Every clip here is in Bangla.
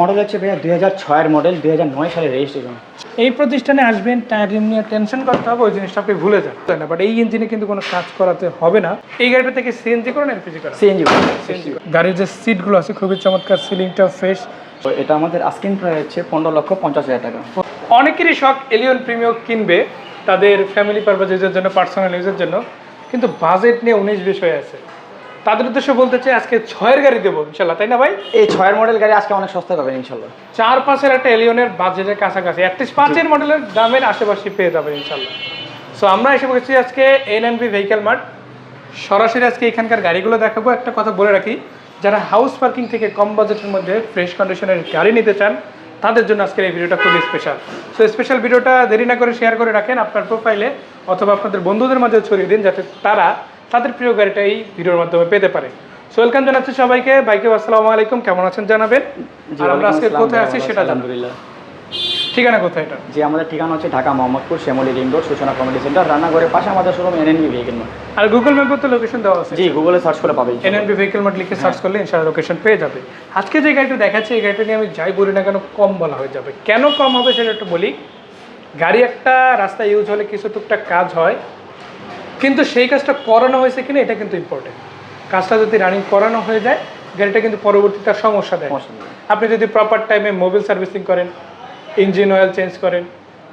মডেল হচ্ছে ভাইয়া দুই হাজার ছয়ের মডেল দুই হাজার নয় সালের রেজিস্ট্রেশন এই প্রতিষ্ঠানে আসবেন টায়ার নিয়ে টেনশন করতে হবে ওই জিনিসটা আপনি ভুলে যান না? বাট এই ইঞ্জিনে কিন্তু কোনো কাজ করাতে হবে না। এই গাড়িটা থেকে সিএনজি করেন এলপিজি করেন। সিএনজি গাড়ির যে সিটগুলো আছে খুবই চমৎকার সিলিংটা ফ্রেশ এটা আমাদের আস্কিন প্রায় হচ্ছে পনেরো লক্ষ পঞ্চাশ হাজার টাকা। অনেকেরই শখ এলিয়ন প্রিমিয়াম কিনবে তাদের ফ্যামিলি পারপাস ইউজের জন্য পার্সোনাল ইউজের জন্য। কিন্তু বাজেট নিয়ে উনিশ বিশ হয়ে আছে। তাদের উদ্দেশ্যে বলতে চাই আজকে ছয়ের গাড়ি দেবো ইনশাল্লাহ তাই না ভাই? এই ছয়ের মডেল গাড়ি আজকে অনেক সস্তা পাবেন ইনশাল্লাহ। চার পাঁচের একটা এলিয়নের বাজেটের কাছাকাছি অ্যাটলিস্ট পাঁচের মডেলের দামের আশেপাশে পেয়ে যাবেন ইনশাল্লাহ। সো আমরা এসে বলছি আজকে N N B vehicle mart সরাসরি আজকে এখানকার গাড়িগুলো দেখাবো। একটা কথা বলে রাখি যারা হাউস পার্কিং থেকে কম বাজেটের মধ্যে ফ্রেশ কন্ডিশনের গাড়ি নিতে চান তাদের জন্য আজকের এই ভিডিওটা খুবই স্পেশাল সো স্পেশাল ভিডিওটা দেরি না করে শেয়ার করে রাখেন আপনার প্রোফাইলে অথবা আপনাদের বন্ধুদের মাঝে ছড়িয়ে দিন যাতে তারা তাদের প্রিয় গাড়িটা এই ভিডিওর মাধ্যমে পেতে পারে। সো ওয়েলকাম জানাচ্ছি সবাইকে। বাইকে আসসালামু আলাইকুম। কেমন আছেন জানাবেন? আর আমরা আজকে কোথায় আছি সেটা আলহামদুলিল্লাহ। ঠিকানা কোথায় এটা? যে আমাদের ঠিকানা হচ্ছে Dhaka Mohammadpur Shyamoli ring road Suchona committee centre রান্নাঘরের পাশে আমাদের শোরুম এনএনবি ভেহিকেল মার্ট আর গুগল ম্যাপে তো লোকেশন দেওয়া আছে। জি গুগলে সার্চ করে পাবেন। এনএনবি ভেহিকেল মার্ট লিখে সার্চ করলে ইনশাআল্লাহ লোকেশন পেয়ে যাবে। আজকে যে গাড়িটা দেখাচ্ছি এই গাড়িটা নিয়ে আমি যাই বলি না কেন কম বলা হয়ে যাবে। কেন কম হবে সেটা একটু বলি। গাড়ি একটা রাস্তায় ইউজ হলে কিছু টুকটাক কাজ হয়। কিন্তু সেই কাজটা করানো হয়েছে কিনা এটা কিন্তু ইম্পর্টেন্ট কাজটা যদি রানিং করানো হয়ে যায় গাড়িটা কিন্তু পরবর্তীতে সমস্যা দেয় আপনি যদি প্রপার টাইমে মোবিল সার্ভিসিং করেন ইঞ্জিন অয়েল চেঞ্জ করেন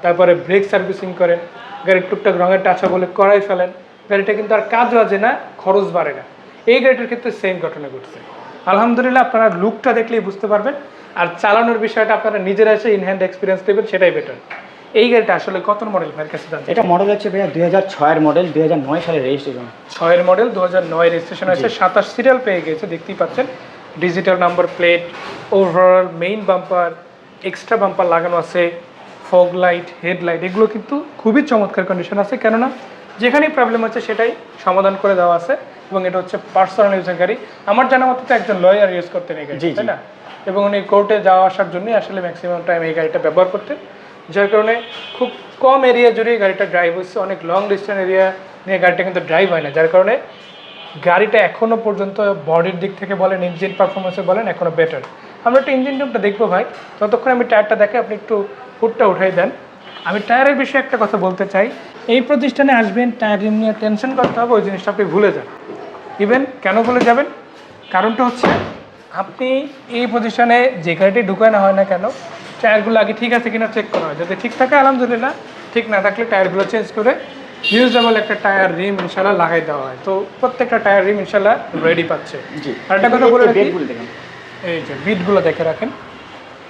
তারপরে ব্রেক সার্ভিসিং করেন গাড়ির টুকটাক রঙের টাচা বলে করাই ফেলেন গাড়িটা কিন্তু আর কাজ বাজে না খরচ বাড়ে না। এই গাড়িটার ক্ষেত্রে সেম ঘটনা ঘটছে। আলহামদুলিল্লাহ আপনারা লুকটা দেখলেই বুঝতে পারবেন আর চালানোর বিষয়টা আপনারা নিজেরা এসে ইনহ্যান্ড এক্সপিরিয়েন্স দেবেন সেটাই বেটার এই গাড়িটা আসলে কত মডেল ভাইয়ের কাছে জানতে এটা মডেল হচ্ছে ভাইয়া দুই হাজার ছয়ের মডেল দুই হাজার নয় সালের রেজিস্ট্রেশন ছয়ের মডেল দু হাজার নয় রেজিস্ট্রেশন আছে সাতাশ সিরিয়াল পেয়ে গেছে দেখতেই পাচ্ছেন। Digital number plate overall main bumper extra bumper লাগানো আছে ফগ লাইট হেডলাইট এগুলো কিন্তু খুবই চমৎকার কন্ডিশন আছে। কেননা যেখানেই প্রবলেম আছে সেটাই সমাধান করে দেওয়া আছে এবং এটা হচ্ছে পার্সোনাল ইউজের গাড়ি। আমার জানা মতো তো একজন লয়ার ইউজ করতেন এই গাড়ি জি, জি। তাই না? এবং উনি কোর্টে যাওয়া আসার জন্যই আসলে ম্যাক্সিমাম টাইম এই গাড়িটা ব্যবহার করতেন। যার কারণে খুব কম এরিয়া জুড়ে গাড়িটা ড্রাইভ হচ্ছে অনেক লং ডিস্টেন্স এরিয়া নিয়ে গাড়িটা কিন্তু ড্রাইভ হয় না। যার কারণে গাড়িটা এখনও পর্যন্ত বডির দিক থেকে বলেন ইঞ্জিন পারফরমেন্সে বলেন এখনও বেটার আমরা একটু ইঞ্জিন রুমটা দেখব ভাই। ততক্ষণ আমি টায়ারটা দেখে আপনি একটু হুডটা উঠাই দেন। আমি টায়ারের বিষয়ে একটা কথা বলতে চাই। এই প্রতিষ্ঠানে আসবেন টায়ার নিয়ে টেনশন করতে হবে, ওই জিনিসটা আপনি ভুলে যান। ইভেন কেন ভুলে যাবেন? কারণটা হচ্ছে, আপনি এই প্রতিষ্ঠানে যে গাড়িটি ঢুকানো হয় না কেন টায়ারগুলো আগে ঠিক আছে কিনা চেক করা হয়। যদি ঠিক থাকে আলহামদুলিল্লাহ ঠিক না থাকলে টায়ারগুলো চেঞ্জ করে ইউজেবল একটা টায়ার রিম ইনশাল্লাহ লাগাই দেওয়া হয়। তো প্রত্যেকটা টায়ার রিম ইনশাল্লাহ রেডি পাচ্ছে। আর একটা কথা বলে এই যে বিটগুলো দেখে রাখেন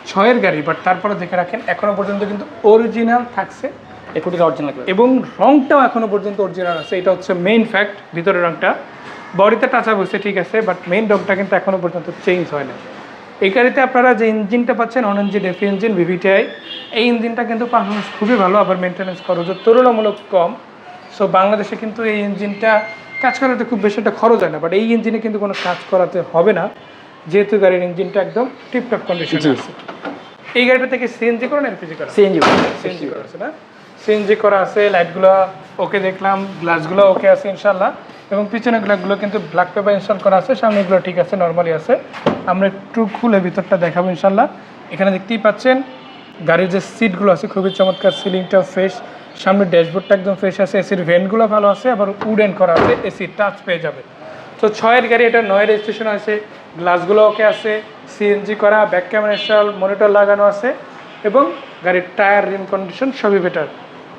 ছয়ের গাড়ি বাট তারপরে দেখে রাখেন এখনও পর্যন্ত কিন্তু অরিজিনাল থাকছে। এবং রংটাও এখনও পর্যন্ত অরিজিনাল আছে। এটা হচ্ছে মেইন ফ্যাক্ট ভিতরের রংটা। বডিতে টাচা বসে ঠিক আছে বাট মেইন রংটা কিন্তু এখনও পর্যন্ত চেঞ্জ হয় না এই গাড়িতে আপনারা যে ইঞ্জিনটা পাচ্ছেন on engine EFI engine VVTI এই ইঞ্জিনটা কিন্তু পারফরমেন্স খুবই ভালো আবার মেনটেন্যান্স খরচও তুলনামূলক কম। সো বাংলাদেশে কিন্তু এই ইঞ্জিনটা কাজ করাতে খুব বেশি একটা খরচ হয় না বাট এই ইঞ্জিনে কিন্তু কোনো কাজ করাতে হবে না। যেহেতু গাড়ির ইঞ্জিনটা একদম টিপটপ কন্ডিশনে। আছে। এই গাড়িটা থেকে সিএনজি করেন এলপিজি করেন? সিএনজি সিএনজি করা আছে না? সিএনজি করা আছে লাইটগুলো ওকে দেখলাম গ্লাসগুলো ওকে আছে ইনশাল্লাহ এবং পিছনের গ্লাসগুলো কিন্তু ব্ল্যাক পেপার ইনস্টল করা আছে সামনেগুলো ঠিক আছে নর্মালি আছে। আমরা একটু খুলে ভিতরটা দেখাবো ইনশাল্লাহ এখানে দেখতেই পাচ্ছেন, গাড়ির যে সিটগুলো আছে, খুবই চমৎকার সিলিংটা ফ্রেশ সামনে ড্যাশবোর্ডটা একদম ফ্রেশ আছে এসির ভেন্টগুলো ভালো আছে, আবার উডেন করা আছে এসি টাচ পেয়ে যাবে। তো ছয়ের গাড়ি, এটা নয় রেজিস্ট্রেশন আছে গ্লাসগুলো ওকে আছে সিএনজি করা ব্যাক ক্যামেরা ইনস্টল মনিটর লাগানো আছে, এবং গাড়ির টায়ার রিম কন্ডিশন সবই বেটার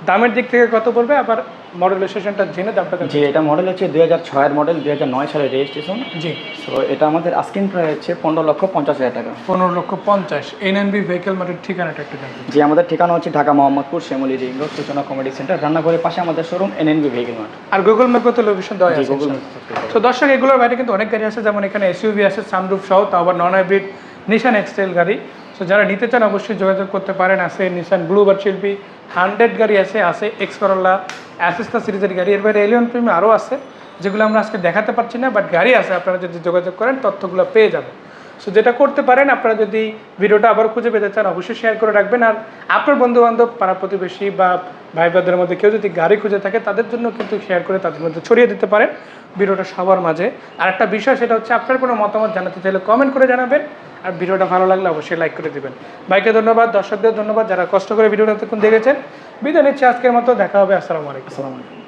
দামের দিক থেকে কত পড়বে আবার মডেলাইজেশনটা জেনে দামটা জি এটা মডেল হচ্ছে দুই হাজার ছয়ের মডেল দুই হাজার নয় সালের রেজিস্ট্রেশন জি। তো এটা আমাদের আস্কিন প্রায় হচ্ছে পনেরো লক্ষ পঞ্চাশ হাজার টাকা। পনেরো লক্ষ পঞ্চাশ। এন এন বি ভেহিকেল মার্টের ঠিকানাটা একটু জানতে যে আমাদের ঠিকানা হচ্ছে Dhaka Mohammadpur Shyamoli ring road Suchona comedy centre রান্নাঘরের পাশে আমাদের শোরুম এনএনবি ভেহিকেল মার্ট আর গুগল ম্যাপে তো লোকেশন দেওয়া জি আছে গুগল তো দর্শক এগুলোর বাইরে কিন্তু অনেক গাড়ি আছে যেমন এখানে এসইউভি আছে সানরুফ সহ তা আবার নন হাইব্রিড নিশান এক্সটেল গাড়ি। তো যারা নিতে চান অবশ্যই যোগাযোগ করতে পারেন। আছে নিশান ব্লুবার শিল্পী হান্ড্রেড গাড়ি আছে আছে এক্স করল্লা অ্যাসিস্টা সিরিজের গাড়ি। এর বাইরে এলিয়ন প্রিমি আরও আছে, যেগুলো আমরা আজকে দেখাতে পারছি না বাট গাড়ি আছে, আপনারা যদি যোগাযোগ করেন, তথ্যগুলো পেয়ে যাবেন। সো যেটা করতে পারেন, আপনারা যদি ভিডিওটা আবার খুঁজে পেতে চান, অবশ্যই শেয়ার করে রাখবেন। আর আপনার বন্ধু বান্ধব পাড়া প্রতিবেশী বা ভাই বোনদের মধ্যে কেউ যদি গাড়ি খুঁজে থাকে, তাদের জন্য কিন্তু শেয়ার করে তাদের মধ্যে ছড়িয়ে দিতে পারেন ভিডিওটা সবার মাঝে। আর একটা বিষয়, সেটা হচ্ছে আপনার কোনো মতামত জানাতে চাইলে কমেন্ট করে জানাবেন। আর ভিডিওটা ভালো লাগলে অবশ্যই লাইক করে দিবেন। ভাইকে ধন্যবাদ, দর্শকদের ধন্যবাদ যারা কষ্ট করে ভিডিওটা দেখেছেন। বিদায় নিচ্ছি আজকের মতো, দেখা হবে, আসসালামু আলাইকুম। আসসালামু আলাইকুম।